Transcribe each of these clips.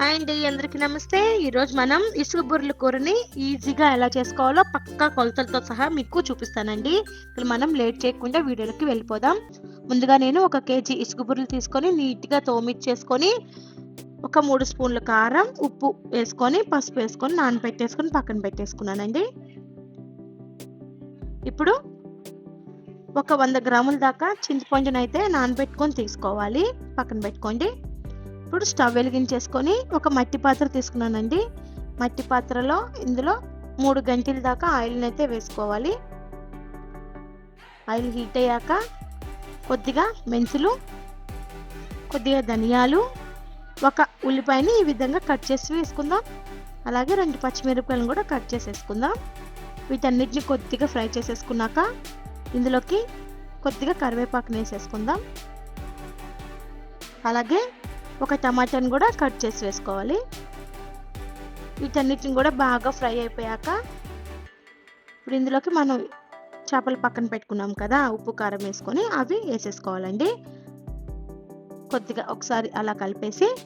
Hi అండి అందరికీ నమస్తే. ఈరోజు మనం ఇసుక బుర్రల కూరని ఈజీగా ఎలా చేసుకోవాలో పక్కా కొలతలతో సహా మీకు చూపిస్తానండి. ఇక్కడ మనం లేట్ చేయకుండా వీడియోలోకి వెళ్ళిపోదాం. ముందుగా నేను ఒక కేజీ ఇసుక బుర్రలు తీసుకొని నీట్గా తోమిచ్చేసుకొని ఒక మూడు స్పూన్ల కారం ఉప్పు వేసుకొని పసుపు వేసుకొని నానబెట్టేసుకొని పక్కన పెట్టేసుకున్నానండి. ఇప్పుడు ఒక వంద గ్రాముల దాకా చింతపండునైతే అయితే నానబెట్టుకొని తీసుకోవాలి. పక్కన పెట్టుకోండి. ఇప్పుడు స్టవ్ వెలిగించేసుకొని ఒక మట్టి పాత్ర తీసుకున్నానండి. మట్టి పాత్రలో ఇందులో మూడు గంటల దాకా ఆయిల్ని అయితే వేసుకోవాలి. ఆయిల్ హీట్ అయ్యాక కొద్దిగా మెంతులు కొద్దిగా ధనియాలు ఒక ఉల్లిపాయని ఈ విధంగా కట్ చేసి వేసుకుందాం. అలాగే రెండు పచ్చిమిరపకాయలను కూడా కట్ చేసేసుకుందాం. వీటన్నిటిని కొద్దిగా ఫ్రై చేసేసుకున్నాక ఇందులోకి కొద్దిగా కరివేపాకుని వేసేసుకుందాం. అలాగే ఒక టమాటాని కూడా కట్ చేసి వేసుకోవాలి. వీటన్నిటిని కూడా బాగా ఫ్రై అయిపోయాక ఇప్పుడు ఇందులోకి మనం చేపలు పక్కన పెట్టుకున్నాం కదా ఉప్పు కారం వేసుకొని అవి వేసేసుకోవాలండి. కొద్దిగా ఒకసారి అలా కలిపేసి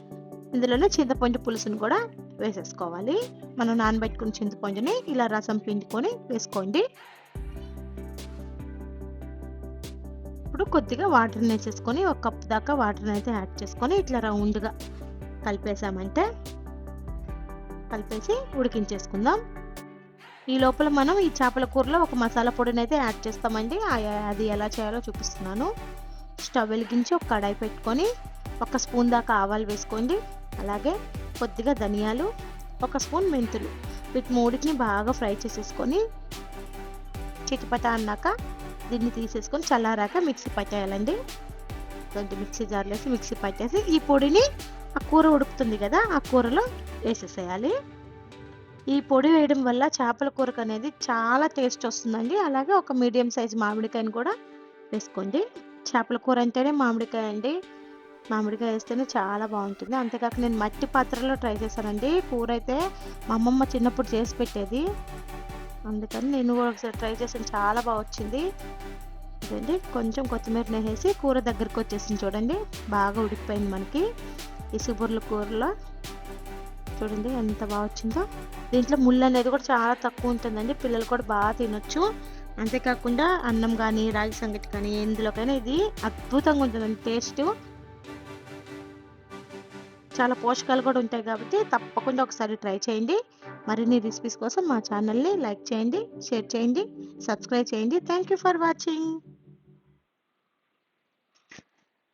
ఇందులోనే చింతపండు పులుసుని కూడా వేసేసుకోవాలి. మనం నానబెట్టుకున్న చింతపండుని ఇలా రసం పిండుకొని వేసుకోండి. ఇప్పుడు కొద్దిగా వాటర్ని వేసేసుకొని ఒక కప్ దాకా వాటర్ని అయితే యాడ్ చేసుకొని ఇట్లా రౌండ్గా కలిపేసామంటే కలిపేసి ఉడికించేసుకుందాం. ఈ లోపల మనం ఈ చేపల కూరలో ఒక మసాలా పొడిని అయితే యాడ్ చేస్తామండి. అది ఎలా చేయాలో చూపిస్తున్నాను. స్టవ్ వెలిగించి ఒక కడాయి పెట్టుకొని ఒక స్పూన్ దాకా ఆవాలు వేసుకోండి. అలాగే కొద్దిగా ధనియాలు ఒక స్పూన్ మెంతులు. వీటి మూడింటిని బాగా ఫ్రై చేసేసుకొని చిటిపట అన్నాక దీన్ని తీసేసుకొని చల్లారాక మిక్సీ పట్టేయాలండి. కొంచెం మిక్సీ జార్లో వేసి మిక్సీ పట్టేసి ఈ పొడిని ఆ కూర ఉడుకుతుంది కదా ఆ కూరలో వేసేసేయాలి. ఈ పొడి వేయడం వల్ల చేపల కూరకు అనేది చాలా టేస్ట్ వస్తుందండి. అలాగే ఒక మీడియం సైజ్ మామిడికాయని కూడా వేసుకోండి. చేపల కూర అంటేనే మామిడికాయ అండి. మామిడికాయ వేస్తేనే చాలా బాగుంటుంది. అంతేకాక నేను మట్టి పాత్రలో ట్రై చేశానండి. కూర అయితే మా అమ్మమ్మ చిన్నప్పుడు చేసి పెట్టేది. అందుకని నేను కూడా ఒకసారి ట్రై చేసాను చాలా బాగా వచ్చింది. ఇదండి కొంచెం కొత్తిమీర వేసి కూర దగ్గరికి వచ్చేసింది చూడండి. బాగా ఉడికిపోయింది మనకి. ఇసుగుబుర్ల కూరలో చూడండి ఎంత బాగా వచ్చిందో. దీంట్లో ముళ్ళు అనేది కూడా చాలా తక్కువ ఉంటుందండి. పిల్లలు కూడా బాగా తినొచ్చు. అంతేకాకుండా అన్నం కానీ రాగి సంగటి కానీ ఎందులోకైనా ఇది అద్భుతంగా ఉంటుందండి. టేస్ట్ చాలా పోషకాలు కూడా ఉంటాయి కాబట్టి తప్పకుండా ఒకసారి ట్రై చేయండి. మరిన్ని రెసిపీస్ కోసం మా ఛానల్ని లైక్ చేయండి షేర్ చేయండి సబ్స్క్రైబ్ చేయండి. Thank you for watching